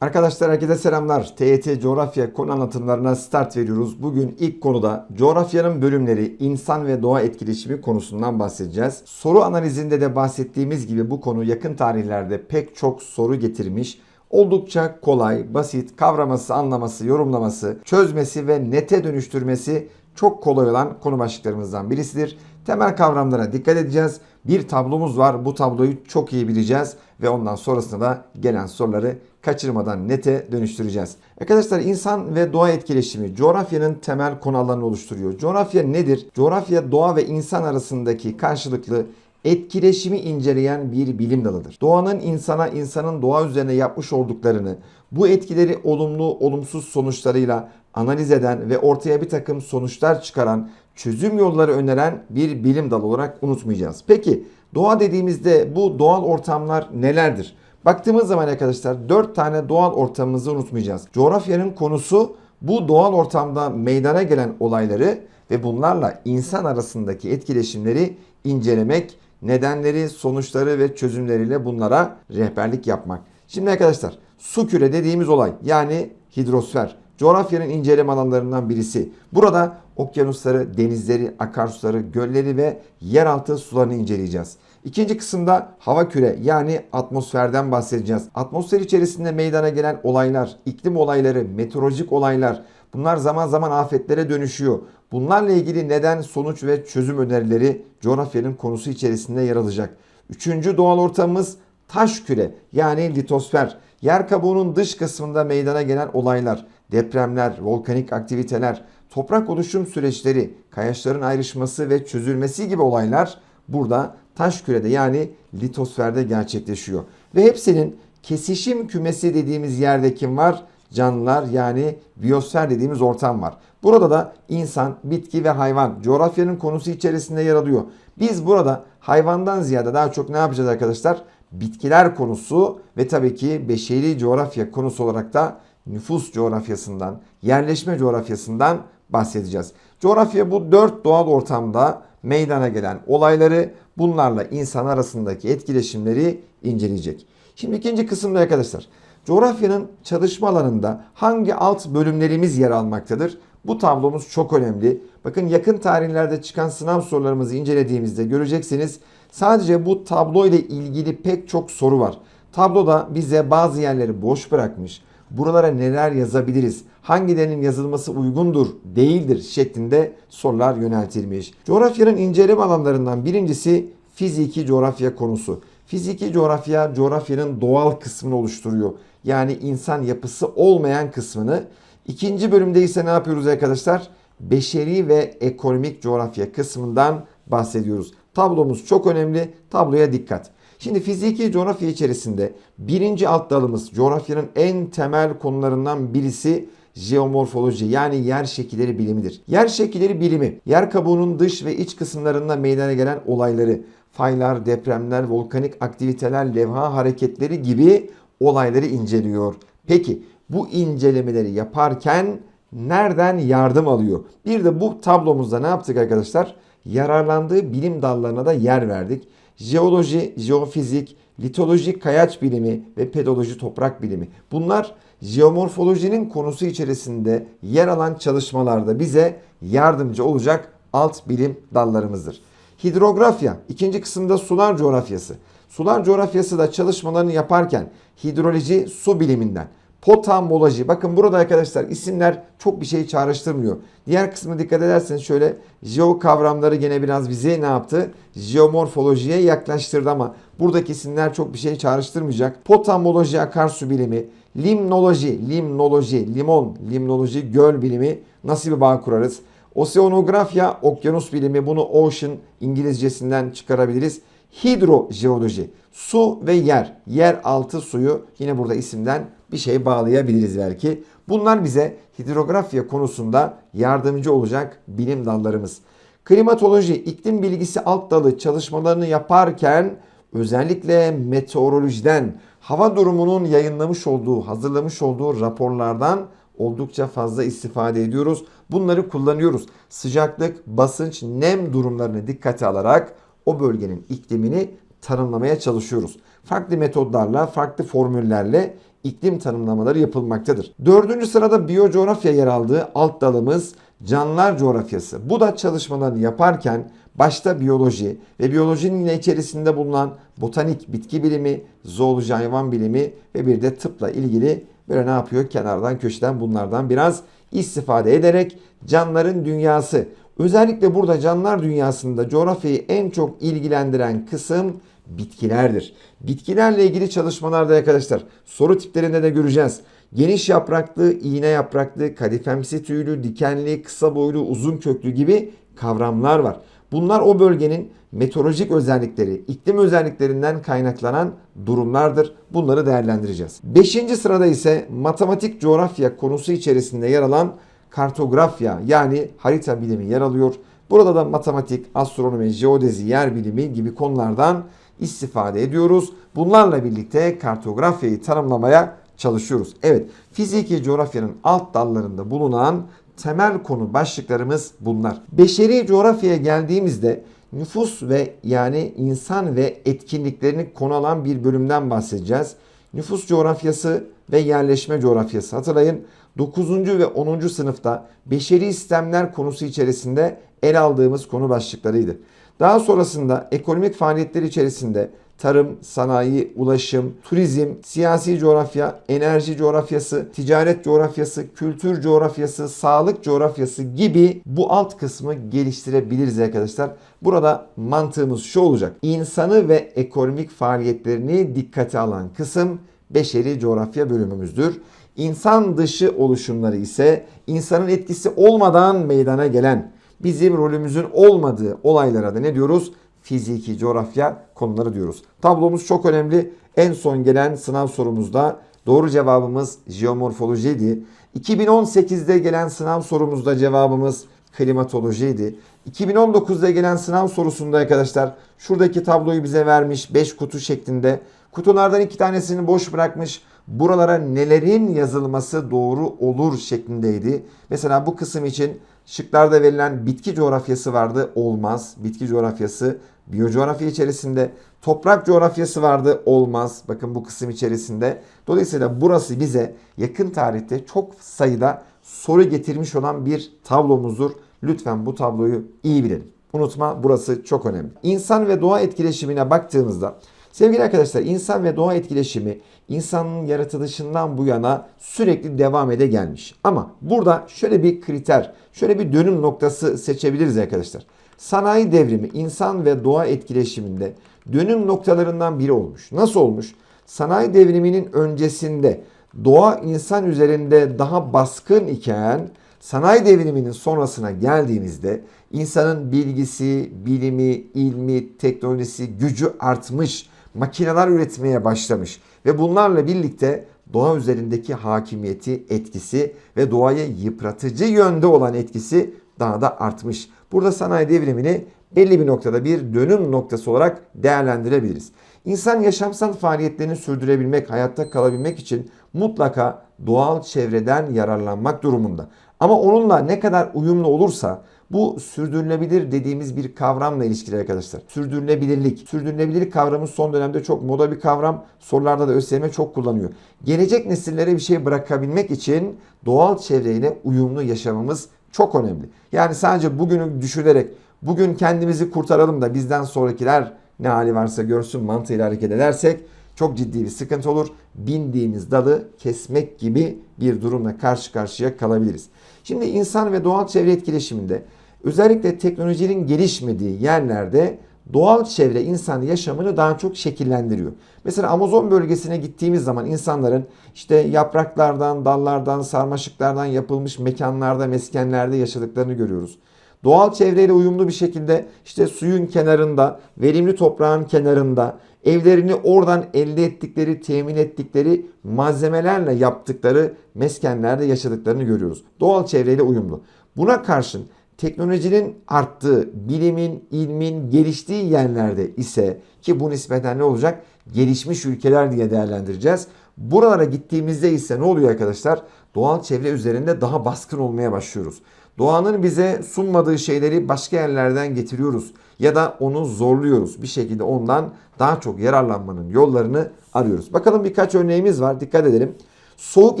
Arkadaşlar herkese selamlar. TYT coğrafya konu anlatımlarına start veriyoruz. Bugün ilk konuda coğrafyanın bölümleri insan ve doğa etkileşimi konusundan bahsedeceğiz. Soru analizinde de bahsettiğimiz gibi bu konu yakın tarihlerde pek çok soru getirmiş. Oldukça kolay, basit, kavraması, anlaması, yorumlaması, çözmesi ve nete dönüştürmesi çok kolay olan konu başlıklarımızdan birisidir. Temel kavramlara dikkat edeceğiz. Bir tablomuz var. Bu tabloyu çok iyi bileceğiz ve ondan sonrasında da gelen soruları kaçırmadan nete dönüştüreceğiz. Arkadaşlar insan ve doğa etkileşimi coğrafyanın temel konu alanını oluşturuyor. Coğrafya nedir? Coğrafya doğa ve insan arasındaki karşılıklı etkileşimi inceleyen bir bilim dalıdır. Doğanın insana, insanın doğa üzerine yapmış olduklarını, bu etkileri olumlu, olumsuz sonuçlarıyla analiz eden ve ortaya bir takım sonuçlar çıkaran, çözüm yolları öneren bir bilim dalı olarak unutmayacağız. Peki doğa dediğimizde bu doğal ortamlar nelerdir? Baktığımız zaman arkadaşlar 4 tane doğal ortamımızı unutmayacağız. Coğrafyanın konusu bu doğal ortamda meydana gelen olayları ve bunlarla insan arasındaki etkileşimleri incelemek, nedenleri, sonuçları ve çözümleriyle bunlara rehberlik yapmak. Şimdi arkadaşlar su küre dediğimiz olay yani hidrosfer coğrafyanın inceleme alanlarından birisi. Burada okyanusları, denizleri, akarsuları, gölleri ve yeraltı sularını inceleyeceğiz. İkinci kısımda hava küre yani atmosferden bahsedeceğiz. Atmosfer içerisinde meydana gelen olaylar, iklim olayları, meteorolojik olaylar bunlar zaman zaman afetlere dönüşüyor. Bunlarla ilgili neden, sonuç ve çözüm önerileri coğrafyanın konusu içerisinde yer alacak. Üçüncü doğal ortamımız taş küre yani litosfer. Yer kabuğunun dış kısmında meydana gelen olaylar, depremler, volkanik aktiviteler, toprak oluşum süreçleri, kayaçların ayrışması ve çözülmesi gibi olaylar burada taş kürede yani litosferde gerçekleşiyor. Ve hepsinin kesişim kümesi dediğimiz yerde kim var? Canlılar yani biyosfer dediğimiz ortam var. Burada da insan, bitki ve hayvan coğrafyanın konusu içerisinde yer alıyor. Biz burada hayvandan ziyade daha çok ne yapacağız arkadaşlar? Bitkiler konusu ve tabii ki beşeri coğrafya konusu olarak da nüfus coğrafyasından, yerleşme coğrafyasından bahsedeceğiz. Coğrafya bu dört doğal ortamda meydana gelen olayları bunlarla insan arasındaki etkileşimleri inceleyecek. Şimdi ikinci kısımda arkadaşlar coğrafyanın çalışma alanında hangi alt bölümlerimiz yer almaktadır? Bu tablomuz çok önemli. Bakın yakın tarihlerde çıkan sınav sorularımızı incelediğimizde göreceksiniz. Sadece bu tablo ile ilgili pek çok soru var. Tabloda bize bazı yerleri boş bırakmış. Buralara neler yazabiliriz? Hangilerinin yazılması uygundur, değildir şeklinde sorular yöneltilmiş. Coğrafyanın inceleme alanlarından birincisi fiziki coğrafya konusu. Fiziki coğrafya coğrafyanın doğal kısmını oluşturuyor. Yani insan yapısı olmayan kısmını. İkinci bölümde ise ne yapıyoruz arkadaşlar? Beşeri ve ekonomik coğrafya kısmından bahsediyoruz. Tablomuz çok önemli. Tabloya dikkat. Şimdi fiziki coğrafya içerisinde birinci alt dalımız coğrafyanın en temel konularından birisi jeomorfoloji yani yer şekilleri bilimidir. Yer şekilleri bilimi, yer kabuğunun dış ve iç kısımlarında meydana gelen olayları, faylar, depremler, volkanik aktiviteler, levha hareketleri gibi olayları inceliyor. Peki bu incelemeleri yaparken nereden yardım alıyor? Bir de bu tablomuzda ne yaptık arkadaşlar? Yararlandığı bilim dallarına da yer verdik. Jeoloji, jeofizik, litoloji kayaç bilimi ve pedoloji toprak bilimi. Bunlar jeomorfolojinin konusu içerisinde yer alan çalışmalarda bize yardımcı olacak alt bilim dallarımızdır. Hidrografya ikinci kısımda sular coğrafyası. Sular coğrafyası da çalışmalarını yaparken hidroloji su biliminden, potamoloji bakın burada arkadaşlar isimler çok bir şey çağrıştırmıyor. Diğer kısmı dikkat ederseniz şöyle jeo kavramları gene biraz bizi ne yaptı? Jeomorfolojiye yaklaştırdı ama buradaki isimler çok bir şey çağrıştırmayacak. Potamoloji akarsu bilimi, limnoloji, limnoloji, limon, limnoloji göl bilimi nasıl bir bağ kurarız? Oseanografya, okyanus bilimi bunu ocean İngilizcesinden çıkarabiliriz. Hidrojeoloji, su ve yer, yer altı suyu yine burada isimden bir şey bağlayabiliriz belki. Bunlar bize hidrografya konusunda yardımcı olacak bilim dallarımız. Klimatoloji, iklim bilgisi alt dalı çalışmalarını yaparken özellikle meteorolojiden, hava durumunun yayınlamış olduğu, hazırlamış olduğu raporlardan oldukça fazla istifade ediyoruz. Bunları kullanıyoruz. Sıcaklık, basınç, nem durumlarını dikkate alarak o bölgenin iklimini tanımlamaya çalışıyoruz. Farklı metodlarla, farklı formüllerle iklim tanımlamaları yapılmaktadır. Dördüncü sırada biyocoğrafya yer aldığı alt dalımız canlılar coğrafyası. Bu da çalışmalarını yaparken başta biyoloji ve biyolojinin yine içerisinde bulunan botanik, bitki bilimi, zooloji, hayvan bilimi ve bir de tıpla ilgili böyle ne yapıyor? Kenardan köşeden bunlardan biraz istifade ederek canlıların dünyası. Özellikle burada canlılar dünyasında coğrafyayı en çok ilgilendiren kısım bitkilerdir. Bitkilerle ilgili çalışmalarda arkadaşlar soru tiplerinde de göreceğiz. Geniş yapraklı, iğne yapraklı, kadifemsi tüylü, dikenli, kısa boylu, uzun köklü gibi kavramlar var. Bunlar o bölgenin meteorolojik özellikleri, iklim özelliklerinden kaynaklanan durumlardır. Bunları değerlendireceğiz. Beşinci sırada ise matematik coğrafya konusu içerisinde yer alan kartografya yani harita bilimi yer alıyor. Burada da matematik, astronomi, jeodezi, yer bilimi gibi konulardan istifade ediyoruz. Bunlarla birlikte kartografyayı tanımlamaya çalışıyoruz. Evet, fiziki coğrafyanın alt dallarında bulunan temel konu başlıklarımız bunlar. Beşeri coğrafyaya geldiğimizde nüfus ve yani insan ve etkinliklerini konu alan bir bölümden bahsedeceğiz. Nüfus coğrafyası ve yerleşme coğrafyası. Hatırlayın 9. ve 10. sınıfta beşeri sistemler konusu içerisinde el aldığımız konu başlıklarıydı. Daha sonrasında ekonomik faaliyetler içerisinde tarım, sanayi, ulaşım, turizm, siyasi coğrafya, enerji coğrafyası, ticaret coğrafyası, kültür coğrafyası, sağlık coğrafyası gibi bu alt kısmı geliştirebiliriz arkadaşlar. Burada mantığımız şu olacak. İnsanı ve ekonomik faaliyetlerini dikkate alan kısım beşeri coğrafya bölümümüzdür. İnsan dışı oluşumları ise insanın etkisi olmadan meydana gelen bizim rolümüzün olmadığı olaylara da ne diyoruz? Fiziki coğrafya konuları diyoruz. Tablomuz çok önemli. En son gelen sınav sorumuzda doğru cevabımız jeomorfolojiydi. 2018'de gelen sınav sorumuzda cevabımız klimatolojiydi. 2019'da gelen sınav sorusunda arkadaşlar şuradaki tabloyu bize vermiş 5 kutu şeklinde. Kutulardan iki tanesini boş bırakmış. Buralara nelerin yazılması doğru olur şeklindeydi. Mesela bu kısım için şıklarda verilen bitki coğrafyası vardı. Olmaz. Bitki coğrafyası biyocoğrafya içerisinde. Toprak coğrafyası vardı. Olmaz. Bakın bu kısım içerisinde. Dolayısıyla burası bize yakın tarihte çok sayıda soru getirmiş olan bir tablomuzdur. Lütfen bu tabloyu iyi bilelim. Unutma burası çok önemli. İnsan ve doğa etkileşimine baktığımızda sevgili arkadaşlar insan ve doğa etkileşimi insanın yaratılışından bu yana sürekli devam ede gelmiş. Ama burada şöyle bir kriter, şöyle bir dönüm noktası seçebiliriz arkadaşlar. Sanayi devrimi insan ve doğa etkileşiminde dönüm noktalarından biri olmuş. Nasıl olmuş? Sanayi devriminin öncesinde doğa insan üzerinde daha baskın iken sanayi devriminin sonrasına geldiğimizde insanın bilgisi, bilimi, ilmi, teknolojisi, gücü artmış, makineler üretmeye başlamış ve bunlarla birlikte doğa üzerindeki hakimiyeti, etkisi ve doğayı yıpratıcı yönde olan etkisi daha da artmış. Burada sanayi devrimini belli bir noktada bir dönüm noktası olarak değerlendirebiliriz. İnsan yaşamsal faaliyetlerini sürdürebilmek, hayatta kalabilmek için mutlaka doğal çevreden yararlanmak durumunda. Ama onunla ne kadar uyumlu olursa bu sürdürülebilir dediğimiz bir kavramla ilişkili arkadaşlar. Sürdürülebilirlik. Sürdürülebilirlik kavramı son dönemde çok moda bir kavram. Sorularda da ÖSYM çok kullanıyor. Gelecek nesillere bir şey bırakabilmek için doğal çevreyle uyumlu yaşamamız çok önemli. Yani sadece bugünü düşünerek bugün kendimizi kurtaralım da bizden sonrakiler ne hali varsa görsün mantığıyla hareket edersek çok ciddi bir sıkıntı olur. Bindiğimiz dalı kesmek gibi bir durumla karşı karşıya kalabiliriz. Şimdi insan ve doğal çevre etkileşiminde özellikle teknolojinin gelişmediği yerlerde doğal çevre insan yaşamını daha çok şekillendiriyor. Mesela Amazon bölgesine gittiğimiz zaman insanların işte yapraklardan, dallardan, sarmaşıklardan yapılmış mekanlarda, meskenlerde yaşadıklarını görüyoruz. Doğal çevreyle uyumlu bir şekilde işte suyun kenarında, verimli toprağın kenarında, evlerini oradan elde ettikleri, temin ettikleri malzemelerle yaptıkları meskenlerde yaşadıklarını görüyoruz. Doğal çevreyle uyumlu. Buna karşın teknolojinin arttığı, bilimin, ilmin geliştiği yerlerde ise ki bu nispeten ne olacak? Gelişmiş ülkeler diye değerlendireceğiz. Buralara gittiğimizde ise ne oluyor arkadaşlar? Doğal çevre üzerinde daha baskın olmaya başlıyoruz. Doğanın bize sunmadığı şeyleri başka yerlerden getiriyoruz. ya da onu zorluyoruz. Bir şekilde ondan daha çok yararlanmanın yollarını arıyoruz. Bakalım birkaç örneğimiz var. Dikkat edelim. Soğuk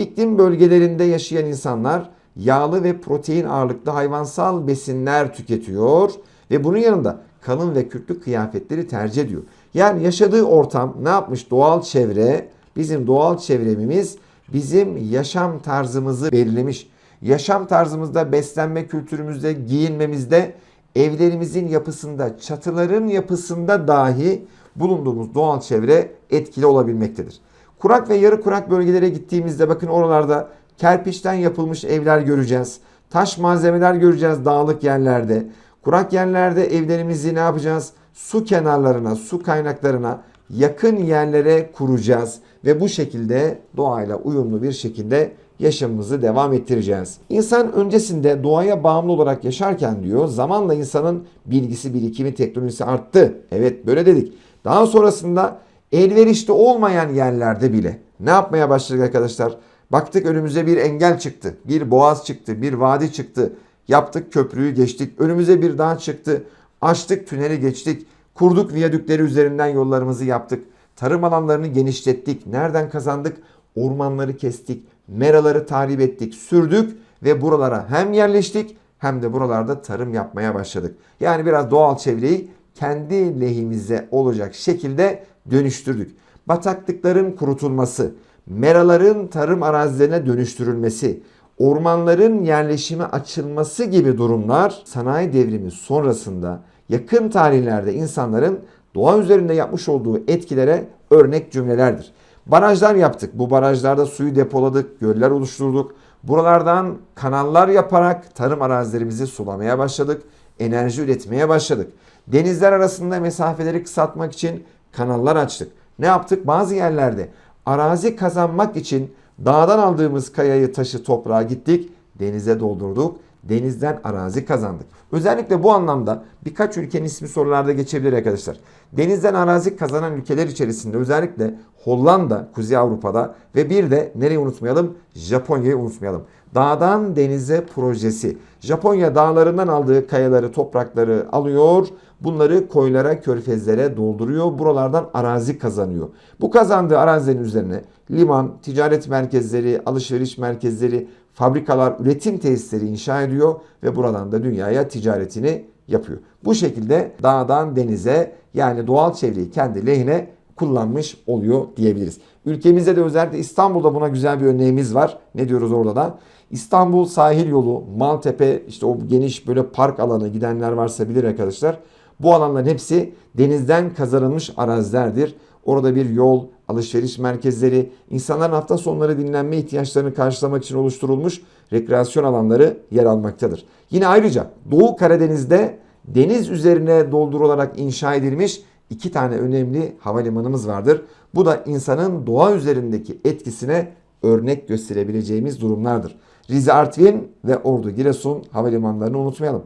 iklim bölgelerinde yaşayan insanlar yağlı ve protein ağırlıklı hayvansal besinler tüketiyor ve bunun yanında kalın ve kürklü kıyafetleri tercih ediyor. Yani yaşadığı ortam ne yapmış? Doğal çevre, bizim doğal çevremimiz bizim yaşam tarzımızı belirlemiş. Yaşam tarzımızda, beslenme kültürümüzde, giyinmemizde, evlerimizin yapısında, çatıların yapısında dahi bulunduğumuz doğal çevre etkili olabilmektedir. Kurak ve yarı kurak bölgelere gittiğimizde bakın oralarda kerpiçten yapılmış evler göreceğiz. Taş malzemeler göreceğiz dağlık yerlerde. Kurak yerlerde evlerimizi ne yapacağız? Su kenarlarına, su kaynaklarına yakın yerlere kuracağız ve bu şekilde doğayla uyumlu bir şekilde yaşamımızı devam ettireceğiz. İnsan öncesinde doğaya bağımlı olarak yaşarken diyor zamanla insanın bilgisi, birikimi, teknolojisi arttı. Evet böyle dedik. Daha sonrasında elverişli olmayan yerlerde bile ne yapmaya başladık arkadaşlar? Baktık önümüze bir engel çıktı, bir boğaz çıktı, bir vadi çıktı. Yaptık köprüyü geçtik, önümüze bir dağ çıktı. Açtık tüneli geçtik, kurduk viyadükleri üzerinden yollarımızı yaptık. Tarım alanlarını genişlettik. Nereden kazandık? Ormanları kestik, meraları tahrip ettik, sürdük ve buralara hem yerleştik hem de buralarda tarım yapmaya başladık. Yani biraz doğal çevreyi kendi lehimize olacak şekilde dönüştürdük. Bataklıkların kurutulması, meraların tarım arazilerine dönüştürülmesi, ormanların yerleşime açılması gibi durumlar sanayi devrimi sonrasında yakın tarihlerde insanların doğa üzerinde yapmış olduğu etkilere örnek cümlelerdir. Barajlar yaptık. Bu barajlarda suyu depoladık, göller oluşturduk. Buralardan kanallar yaparak tarım arazilerimizi sulamaya başladık. Enerji üretmeye başladık. Denizler arasında mesafeleri kısaltmak için kanallar açtık. Ne yaptık? Bazı yerlerde arazi kazanmak için dağdan aldığımız kayayı, taşı, toprağa gittik. Denize doldurduk. Denizden arazi kazandık. Özellikle bu anlamda birkaç ülkenin ismi sorularda geçebilir arkadaşlar. Denizden arazi kazanan ülkeler içerisinde özellikle Hollanda, Kuzey Avrupa'da ve bir de nereyi unutmayalım? Japonya'yı unutmayalım. Dağdan denize projesi. Japonya dağlarından aldığı kayaları, toprakları alıyor. Bunları koylara, körfezlere dolduruyor. Buralardan arazi kazanıyor. Bu kazandığı arazilerin üzerine liman, ticaret merkezleri, alışveriş merkezleri, fabrikalar, üretim tesisleri inşa ediyor ve buradan da dünyaya ticaretini yapıyor. Bu şekilde dağdan denize yani doğal çevreyi kendi lehine kullanmış oluyor diyebiliriz. Ülkemizde de özellikle İstanbul'da buna güzel bir örneğimiz var. Ne diyoruz orada da? İstanbul sahil yolu, Maltepe işte o geniş böyle park alanı gidenler varsa bilir arkadaşlar. Bu alanların hepsi denizden kazanılmış arazilerdir. Orada bir yol, alışveriş merkezleri, insanların hafta sonları dinlenme ihtiyaçlarını karşılamak için oluşturulmuş rekreasyon alanları yer almaktadır. Yine ayrıca Doğu Karadeniz'de deniz üzerine doldurularak inşa edilmiş iki tane önemli havalimanımız vardır. Bu da insanın doğa üzerindeki etkisine örnek gösterebileceğimiz durumlardır. Rize Artvin ve Ordu Giresun havalimanlarını unutmayalım.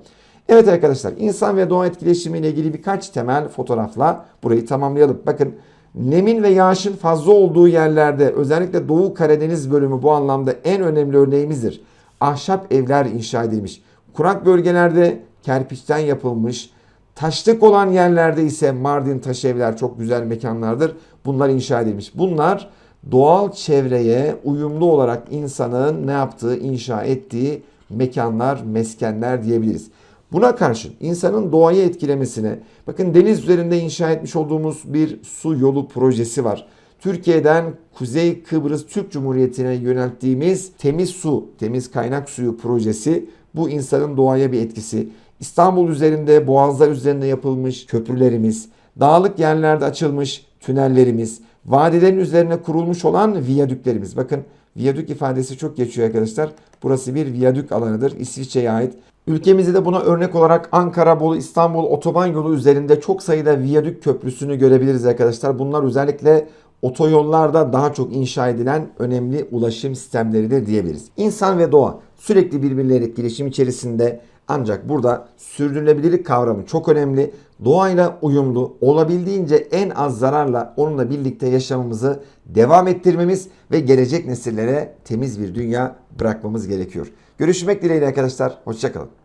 Evet arkadaşlar insan ve doğa etkileşimi ile ilgili birkaç temel fotoğrafla burayı tamamlayalım. Bakın nemin ve yağışın fazla olduğu yerlerde özellikle Doğu Karadeniz bölümü bu anlamda en önemli örneğimizdir. Ahşap evler inşa edilmiş. Kurak bölgelerde kerpiçten yapılmış. Taşlık olan yerlerde ise Mardin taş evler çok güzel mekanlardır. Bunlar inşa edilmiş. Bunlar doğal çevreye uyumlu olarak insanın ne yaptığı, inşa ettiği mekanlar, meskenler diyebiliriz. Buna karşın insanın doğayı etkilemesine, bakın deniz üzerinde inşa etmiş olduğumuz bir su yolu projesi var. Türkiye'den Kuzey Kıbrıs Türk Cumhuriyeti'ne yönelttiğimiz temiz su, temiz kaynak suyu projesi bu insanın doğaya bir etkisi. İstanbul üzerinde, boğazlar üzerinde yapılmış köprülerimiz, dağlık yerlerde açılmış tünellerimiz, vadilerin üzerine kurulmuş olan viyadüklerimiz. Bakın viyadük ifadesi çok geçiyor arkadaşlar. Burası bir viyadük alanıdır. İsviçre'ye ait. Ülkemizde de buna örnek olarak Ankara, Bolu, İstanbul otoban yolu üzerinde çok sayıda viyadük köprüsünü görebiliriz arkadaşlar. Bunlar özellikle otoyollarda daha çok inşa edilen önemli ulaşım sistemleridir diyebiliriz. İnsan ve doğa sürekli birbirleriyle etkileşim içerisinde ancak burada sürdürülebilirlik kavramı çok önemli. Doğayla uyumlu, olabildiğince en az zararla onunla birlikte yaşamımızı devam ettirmemiz ve gelecek nesillere temiz bir dünya bırakmamız gerekiyor. Görüşmek dileğiyle arkadaşlar. Hoşçakalın.